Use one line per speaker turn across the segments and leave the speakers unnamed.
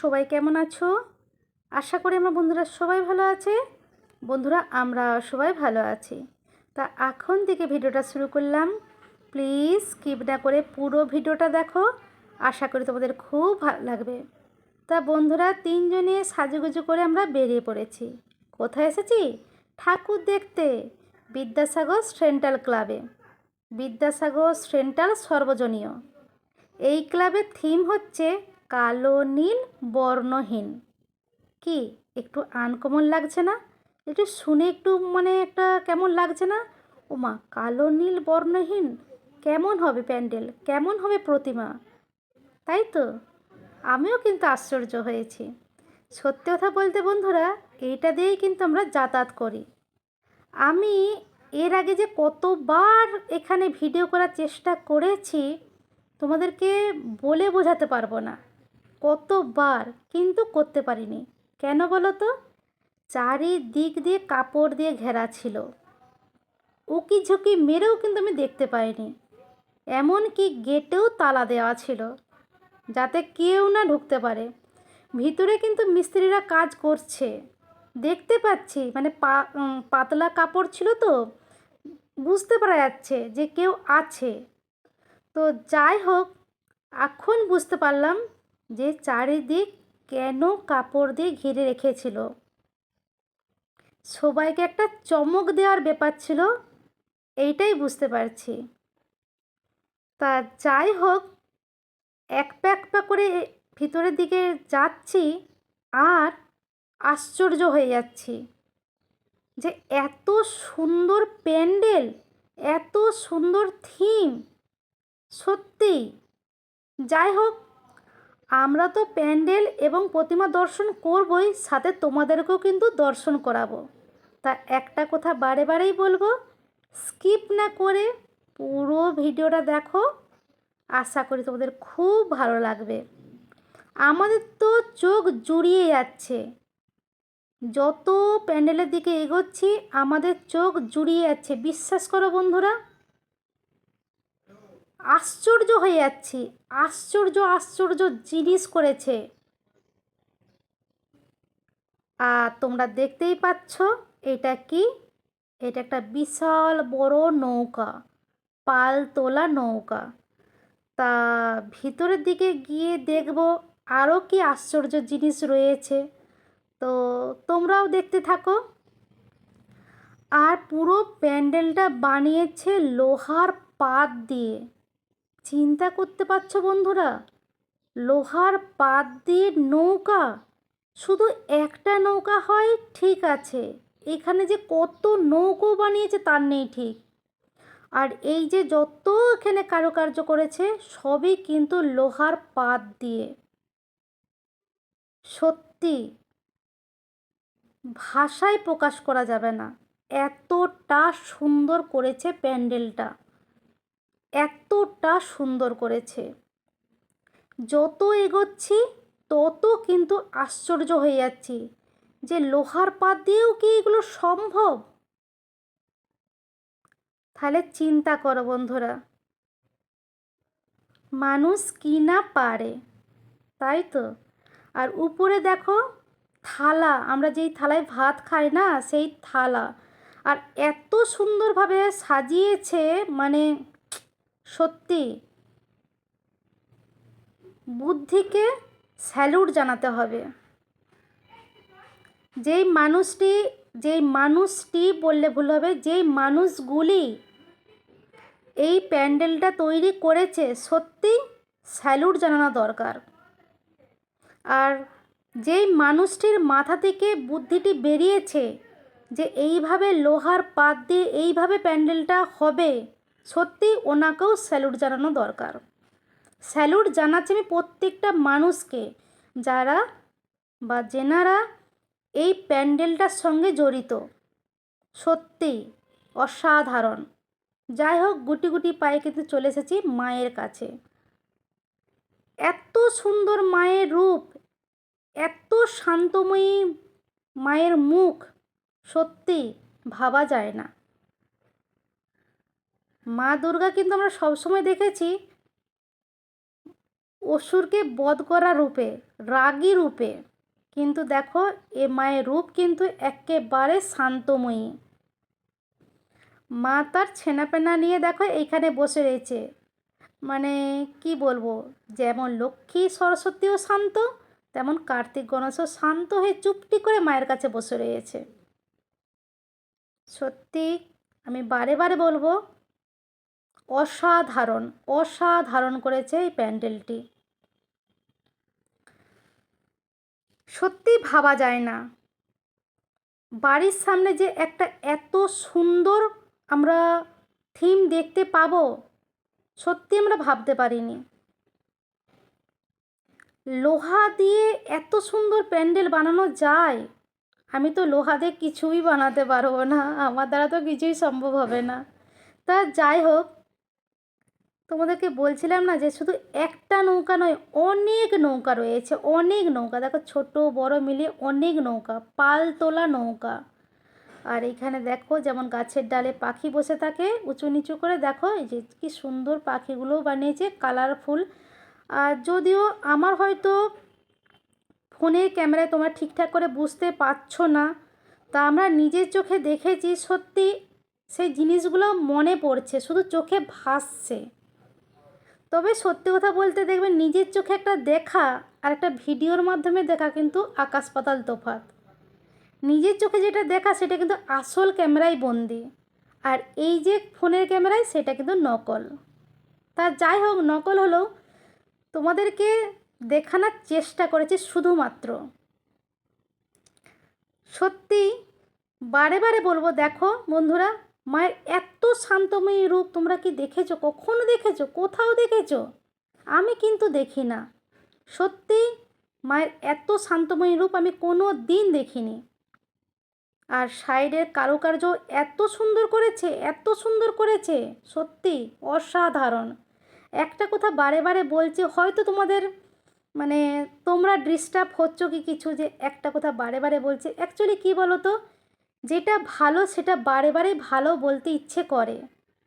সবাই কেমন আছো? আশা করি আমার বন্ধুরা সবাই ভালো আছে। বন্ধুরা আমরা সবাই ভালো আছি। তা এখন থেকে ভিডিওটা শুরু করলাম। প্লিজ স্কিপ না করে পুরো ভিডিওটা দেখো। আশা করি তোমাদের খুব ভালো লাগবে। তা বন্ধুরা, তিনজনে সাজুগুজু করে আমরা বেরিয়ে পড়েছি। কোথায় এসেছি? ঠাকুর দেখতে। বিদ্যাসাগর সেন্ট্রাল ক্লাবে। বিদ্যাসাগর সেন্ট্রাল সর্বজনীয়। এই ক্লাবের থিম হচ্ছে কালো, নীল, বর্ণহীন। কি? একটু আনকমন লাগছে না? একটু শুনে একটু মানে একটা কেমন লাগছে না? ওমা, কালো, নীল, বর্ণহীন? কেমন হবে প্যান্ডেল? কেমন হবে প্রতিমা? তাই তো? আমিও কিন্তু আশ্চর্য হয়েছি। সত্যি কথা বলতে বন্ধুরা, এইটা দিয়েই কিন্তু আমরা যাতায়াত করি। আমি এর আগে যে কতবার এখানে ভিডিও করার চেষ্টা করেছি, তোমাদেরকে বলে বোঝাতে পারব না। কতবার কিন্তু করতে পারিনি। কেন বলো তো? চারিদিক দিয়ে কাপড় দিয়ে ঘেরা ছিল। উকি ঝুঁকি মেরেও কিন্তু আমি দেখতে পাইনি। এমনকি গেটেও তালা দেওয়া ছিল, যাতে কেউ না ঢুকতে পারে। ভিতরে কিন্তু মিস্ত্রিরা কাজ করছে। দেখতে পাচ্ছি মানে পাতলা কাপড় ছিল তো। বুঝতে পারা যাচ্ছে যে কেউ আছে। তো যাই হোক, এখন বুঝতে পারলাম যে চারিদিক কেন কাপড় দিয়ে ঘিরে রেখেছিল? সবাইকে একটা চমক দেওয়ার ব্যাপার ছিল, এইটাই বুঝতে পারছি। তা যাই হোক, এক পা এক পা করে ভিতরের দিকে যাচ্ছি আর আশ্চর্য হয়ে যাচ্ছি যে এত সুন্দর প্যান্ডেল, এত সুন্দর থিম সত্যি যাই হোক আমরা তো প্যান্ডেল এবং প্রতিমা দর্শন করবই, সাথে তোমাদেরকেও কিন্তু দর্শন করাবো। তা একটা কথা বারে বারেই বলব, স্কিপ না করে পুরো ভিডিওটা দেখো। আশা করি তোমাদের খুব ভালো লাগবে। আমাদের তো চোখ জুড়িয়ে যাচ্ছে। যত প্যান্ডেলের দিকে এগোচ্ছি, আমাদের চোখ জুড়িয়ে যাচ্ছে। বিশ্বাস করো বন্ধুরা আশ্চর্য হয়ে যাচ্ছি। আশ্চর্য আশ্চর্য জিনিস করেছে। আর তোমরা দেখতেই পাচ্ছ, এটা কি? এটা একটা বিশাল বড় নৌকা, পাল তোলা নৌকা। তা ভিতরের দিকে গিয়ে দেখব, আরও কি আশ্চর্য জিনিস রয়েছে। তো তোমরাও দেখতে থাকো। আর পুরো প্যান্ডেলটা বানিয়েছে লোহার পাত দিয়ে। চিন্তা করতে পারছ বন্ধুরা? লোহার পাত দিয়ে নৌকা? শুধু একটা নৌকা হয়? ঠিক আছে। এখানে যে কত নৌকো বানিয়েছে তার নেই ঠিক। আর এই যে যত এখানে কারুকার্য করেছে, সবই কিন্তু লোহার পাত দিয়ে। সত্যি, ভাষায় প্রকাশ করা যাবে না। এতটা সুন্দর করেছে প্যান্ডেলটা। এতটা সুন্দর করেছে। যত এগোচ্ছি, তত কিন্তু আশ্চর্য হয়ে যাচ্ছি যে লোহার পাত দিয়েও কি এগুলো সম্ভব? তাহলে চিন্তা করো বন্ধুরা। মানুষ কি না পারে, তাই তো? আর উপরে দেখো, থালা, আমরা যেই থালায় ভাত খাই না, সেই থালা। আর এত সুন্দরভাবে সাজিয়েছে মানে সত্যি? বুদ্ধিকে স্যালুট জানাতে হবে। যেই মানুষটি যেই মানুষটি বললে ভুল হবে, যেই মানুষগুলি এই প্যান্ডেলটা তৈরি করেছে, সত্যি স্যালুট জানানো দরকার। আর যেই মানুষটির মাথা থেকে বুদ্ধিটি বেরিয়েছে যে এইভাবে লোহার পাত দিয়ে এইভাবে প্যান্ডেলটা হবে সত্যি ওনাকেও স্যালুট জানানো দরকার। স্যালুট জানাচ্ছি আমি প্রত্যেকটা মানুষকে, যারা বা যেনারা এই প্যান্ডেলটার সঙ্গে জড়িত। সত্যি অসাধারণ। যাই হোক, গুটি গুটি পায়ে কিন্তু চলে এসেছি মায়ের কাছে। এত সুন্দর মায়ের রূপ, এত শান্তময়ী মায়ের মুখ, সত্যি ভাবা যায় না। মা দুর্গা কিন্তু আমরা সবসময় দেখেছি অসুরকে বধ করা রূপে, রাগী রূপে। কিন্তু দেখো, এ মায়ের রূপ কিন্তু একেবারে শান্তময়ী। মা তার ছেনাপেনা নিয়ে দেখো, এইখানে বসে রয়েছে। মানে কি বলব, যেমন লক্ষ্মী সরস্বতীও শান্ত, তেমন কার্তিক গণেশও শান্ত হয়ে চুপটি করে মায়ের কাছে বসে রয়েছে। সত্যি, আমি বারে বারে বলব অসাধারণ অসাধারণ করেছে এই প্যান্ডেলটি। সত্যি ভাবা যায় না। বাড়ির সামনে যে একটা এত সুন্দর আমরা থিম দেখতে পাবো, সত্যি আমরা ভাবতে পারিনি। লোহা দিয়ে এত সুন্দর প্যান্ডেল বানানো যায়, আমি তো লোহা দিয়ে কিছুই বানাতে পারব না, আমার দ্বারা তো কিছুই সম্ভব হবে না। তা যাই হোক তোমাদেরকে বলছিলাম না যে শুধু একটা নৌকা নয়, অনেক নৌকা রয়েছে, অনেক নৌকা। দেখো, ছোট, বড় মিলিয়ে অনেক নৌকা পাল তোলা নৌকা। আর এখানে দেখো, যেমন গাছের ডালে পাখি বসে থাকে উঁচু নিচু করে। দেখো, এই যে কি সুন্দর পাখিগুলো বানিয়েছে কালারফুল আর যদিও আমার হয়তো ফোনের ক্যামেরায় তোমরা ঠিকঠাক করে বুঝতে পারছ না, তা আমরা নিজের চোখে দেখেছি, সত্যি সেই জিনিসগুলো মনে পড়ছে, শুধু চোখে ভাসছে। তবে সত্যি কথা বলতে দেখবেন নিজের চোখে একটা দেখা আর একটা ভিডিওর মাধ্যমে দেখা কিন্তু আকাশ পাতাল তফাত নিজের চোখে যেটা দেখা সেটা কিন্তু আসল ক্যামেরায় বন্দি। আর এই যে ফোনের ক্যামেরায় সেটা কিন্তু নকল। তা যাই হোক, নকল হলেও তোমাদেরকে দেখানোর চেষ্টা করেছি শুধুমাত্র। সত্যি বারে বারে বলব, দেখো বন্ধুরা মায়ের এত শান্তময়ী রূপ তোমরা কি দেখেছ? কখনো দেখেছ? কোথাও দেখেছ? আমি কিন্তু দেখি না। সত্যি, মায়ের এত শান্তময়ী রূপ আমি কোনো দিন দেখিনি। আর সাইডের কারুকার্য এত সুন্দর করেছে, এত সুন্দর করেছে। সত্যি, অসাধারণ। একটা কথা বারে বারে বলছি, হয়তো তোমাদের মানে তোমরা ডিস্টার্ব হচ্ছ কি কিছু যে একটা কথা বারে বারে বলছে। অ্যাকচুয়ালি কী বলো তো যেটা ভালো সেটা বারে বারে ভালো বলতে ইচ্ছে করে,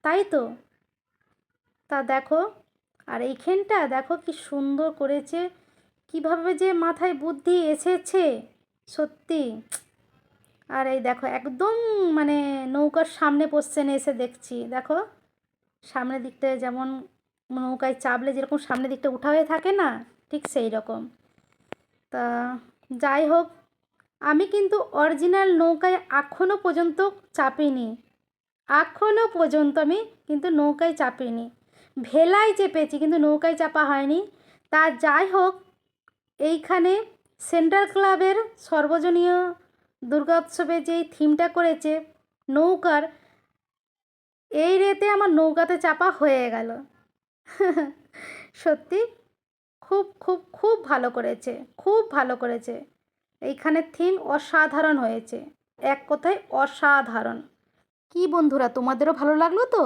তাই তো? তা দেখো, আর এইখানটা দেখো কি সুন্দর করেছে, কীভাবে যে মাথায় বুদ্ধি এসেছে, সত্যি। আর এই দেখো, একদম মানে নৌকার সামনে পোশ্চেন এসে দেখছি, দেখো। সামনের দিকটায় যেমন নৌকায় চাপলে যেরকম সামনের দিকটা উঠা হয়ে থাকে না, ঠিক সেই রকম তা যাই হোক আমি কিন্তু অরিজিনাল নৌকায় এখনও পর্যন্ত চাপিনি। এখনও পর্যন্ত আমি কিন্তু নৌকায় চাপিনি। ভেলায় চেপেছি কিন্তু নৌকায় চাপা হয়নি। তা যাই হোক, এইখানে সেন্ট্রাল ক্লাবের সর্বজনীয় দুর্গা উৎসবে যেই থিমটা করেছে নৌকার, এই রেতে আমার নৌকাতে চাপা হয়ে গেল। সত্যি, খুব খুব খুব ভালো করেছে, খুব ভালো করেছে। এইখানে থিম অসাধারণ হয়েছে। এক কথায় অসাধারণ। কি বন্ধুরা তোমাদেরও ভালো লাগল তো?